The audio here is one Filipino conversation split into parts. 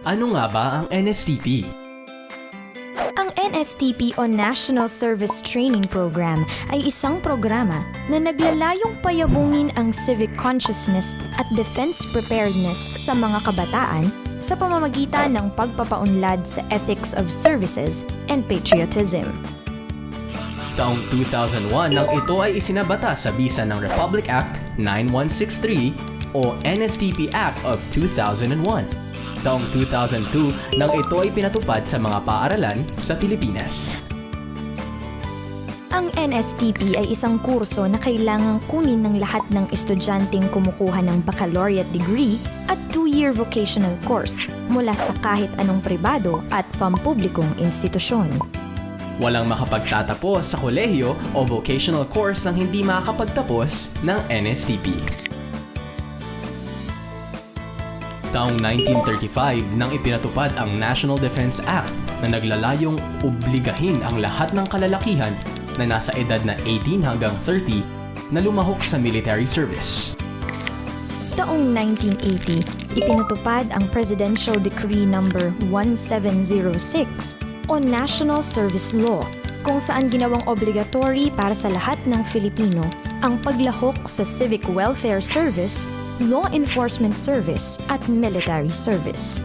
Ano nga ba ang NSTP? Ang NSTP o National Service Training Program ay isang programa na naglalayong payabungin ang civic consciousness at defense preparedness sa mga kabataan sa pamamagitan ng pagpapaunlad sa ethics of services and patriotism. Taong 2001 nang ito ay isinabata sa bisa ng Republic Act 9163 o NSTP Act of 2001. Taong 2002 nang ito ay pinatupad sa mga paaralan sa Pilipinas. Ang NSTP ay isang kurso na kailangang kunin ng lahat ng estudyanteng kumukuha ng baccalaureate degree at two-year vocational course mula sa kahit anong pribado at pampublikong institusyon. Walang makapagtatapos sa kolehiyo o vocational course ang hindi makakapagtapos ng NSTP. Taong 1935 nang ipinatupad ang National Defense Act na naglalayong obligahin ang lahat ng kalalakihan na nasa edad na 18 hanggang 30 na lumahok sa military service. Taong 1980, ipinatupad ang Presidential Decree No. 1706 o National Service Law kung saan ginawang obligatory para sa lahat ng Filipino ang paglahok sa Civic Welfare Service, Law Enforcement Service at Military Service.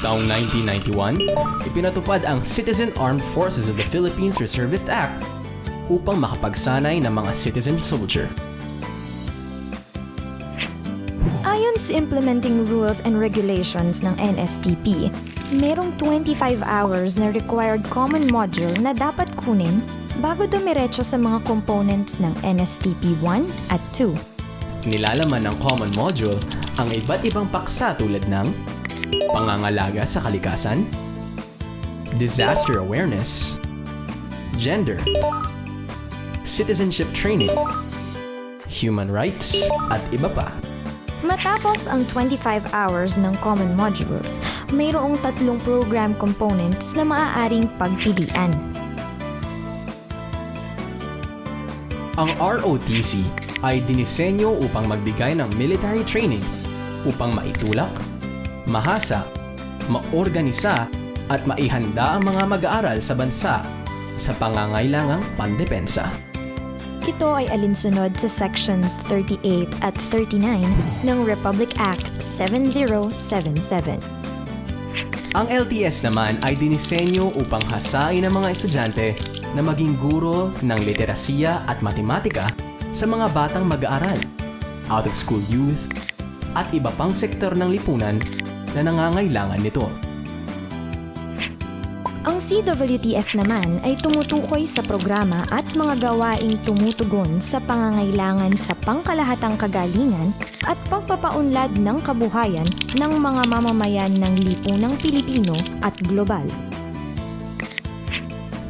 Taong 1991, ipinatupad ang Citizen Armed Forces of the Philippines Reservist Act upang makapagsanay ng mga citizen soldier. Ayon sa implementing rules and regulations ng NSTP, merong 25 hours na required common module na dapat kunin bago dumiretso sa mga components ng NSTP 1 at 2. Nilalaman ng common module ang iba't ibang paksa tulad ng pangangalaga sa kalikasan, disaster awareness, gender, citizenship training, human rights, at iba pa. Matapos ang 25 hours ng common modules, mayroong tatlong program components na maaaring pagpilian. Ang ROTC ay dinisenyo upang magbigay ng military training upang maitulak, mahasa, maorganisa at maihanda ang mga mag-aaral sa bansa sa pangangailangang pandepensa. Ito ay alinsunod sa Sections 38 at 39 ng Republic Act 7077. Ang LTS naman ay dinisenyo upang hasain ang mga estudyante na maging guro ng literasya at matematika sa mga batang mag-aaral, out-of-school youth, at iba pang sektor ng lipunan na nangangailangan nito. Ang CWTS naman ay tumutukoy sa programa at mga gawaing tumutugon sa pangangailangan sa pangkalahatang kagalingan at pagpapaunlad ng kabuhayan ng mga mamamayan ng lipunang Pilipino at global.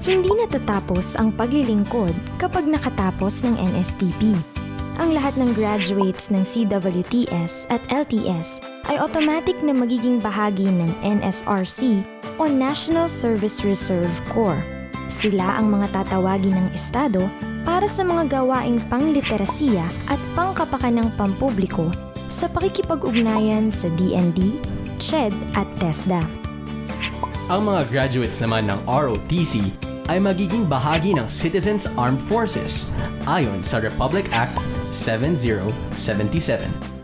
Hindi natatapos ang paglilingkod kapag nakatapos ng NSTP. Ang lahat ng graduates ng CWTS at LTS ay automatic na magiging bahagi ng NSRC o National Service Reserve Corps. Sila ang mga tatawagin ng Estado para sa mga gawaing pangliterasiya at pangkapakan ng pampubliko sa pakikipag-ugnayan sa DND, CHED at TESDA. Ang mga graduates naman ng ROTC ay magiging bahagi ng Citizens Armed Forces ayon sa Republic Act 7077.